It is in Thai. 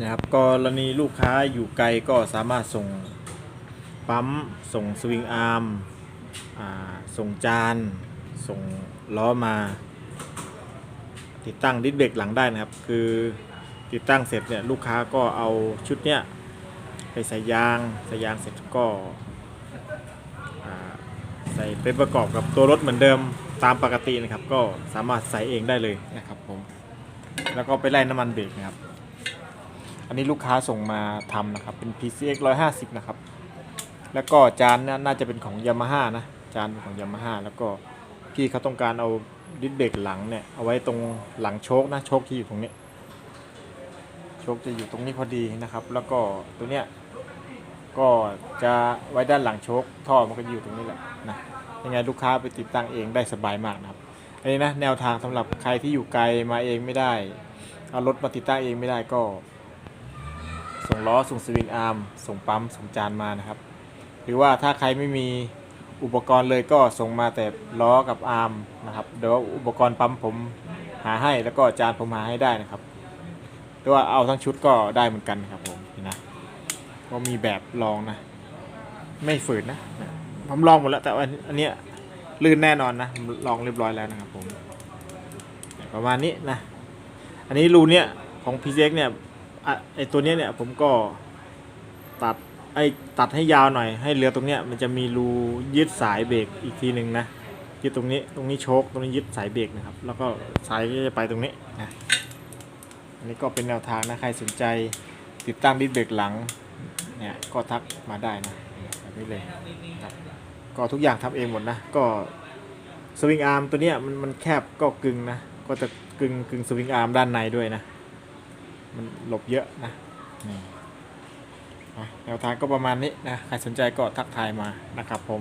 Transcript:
นะครับกรณีลูกค้าอยู่ไกลก็สามารถส่งปั๊ม ส่งสวิงอาร์มส่งจาน ส่งล้อมา ติดตั้งดิสเบรกหลังได้นะครับ คือติดตั้งเสร็จเนี่ยลูกค้าก็เอาชุดเนี้ยไปใส่ยางใส่ยางเสร็จก็ใส่ไปประกอบกับตัวรถเหมือนเดิมตามปกตินะครับ ก็สามารถใส่เองได้เลยนะครับผมแล้วก็ไปไล่น้ำมันเบรกนะครับ อันนี้ลูกค้าส่งมาทำนะครับ เป็น PCX 150 นะครับ แล้วก็จานน่าน่าจะเป็นของ Yamaha นะ จานเป็นของ Yamaha แล้วก็พี่เขาต้องการเอาดิสเบรกหลังเนี่ย เอาไว้ตรงหลังโชคนะ โชคที่อยู่ตรงนี้ โชคจะอยู่ตรงนี้พอดีนะครับ แล้วก็ตัวเนี้ยก็จะไว้ด้านหลังโชคท่อมันก็อยู่ตรงนี้แหละนะยังไงลูกค้าไปติดตั้งเองได้สบายมากนะครับอันนี้นะแนวทางสำหรับใครที่อยู่ไกลมาเองไม่ได้ เอารถมาติดตั้งเองไม่ได้ก็ ส่งล้อส่งสวิงอาร์มส่งปั๊มส่งจานมานะครับ หรือว่าถ้าใครไม่มีอุปกรณ์เลยก็ส่งมาแต่ล้อกับอาร์มนะครับเดี๋ยวอุปกรณ์ปั๊มผมหาให้แล้วก็จานผมหาให้ได้นะครับหรือว่าเอาทั้งชุดก็ได้เหมือนกันครับผมนะก็มีแบบลองนะ ไม่ฝืนนะ ผมลองหมดแล้วแต่ว่าอันเนี้ยลื่นแน่นอนนะลองเรียบร้อยแล้วนะครับผมประมาณนี้นะ อันนี้รูเนี้ยของ p ีเจเนี่ย ไอตัวเนี้ยเนี่ยผมก็ตัดไอตัดให้ยาวหน่อย ให้เหลือตรงเนี้ยมันจะมีรูยึดสายเบรกอีกทีหนึ่งนะยึดตรงนี้ตรงนี้โชคตรงนี้ยึดสายเบรกนะครับ แล้วก็สายก็จะไปตรงนี้นะอันนี้ก็เป็นแนวทางนะใครสนใจติดตั้งดิสเบรกหลังเนี่ยก็ทักมาได้นะแบบนี้เลยครับก็ทุกอย่างทำเองหมดนะก็สวิงอาร์มตัวเนี้ยมันมันแคบก็กึงนะก็จะกึงกึงสวิงอาร์มด้านในด้วยนะ มันหลบเยอะนะนี่อะแนวทางก็ประมาณนี้นะ ใครสนใจก็ทักทายมานะครับผม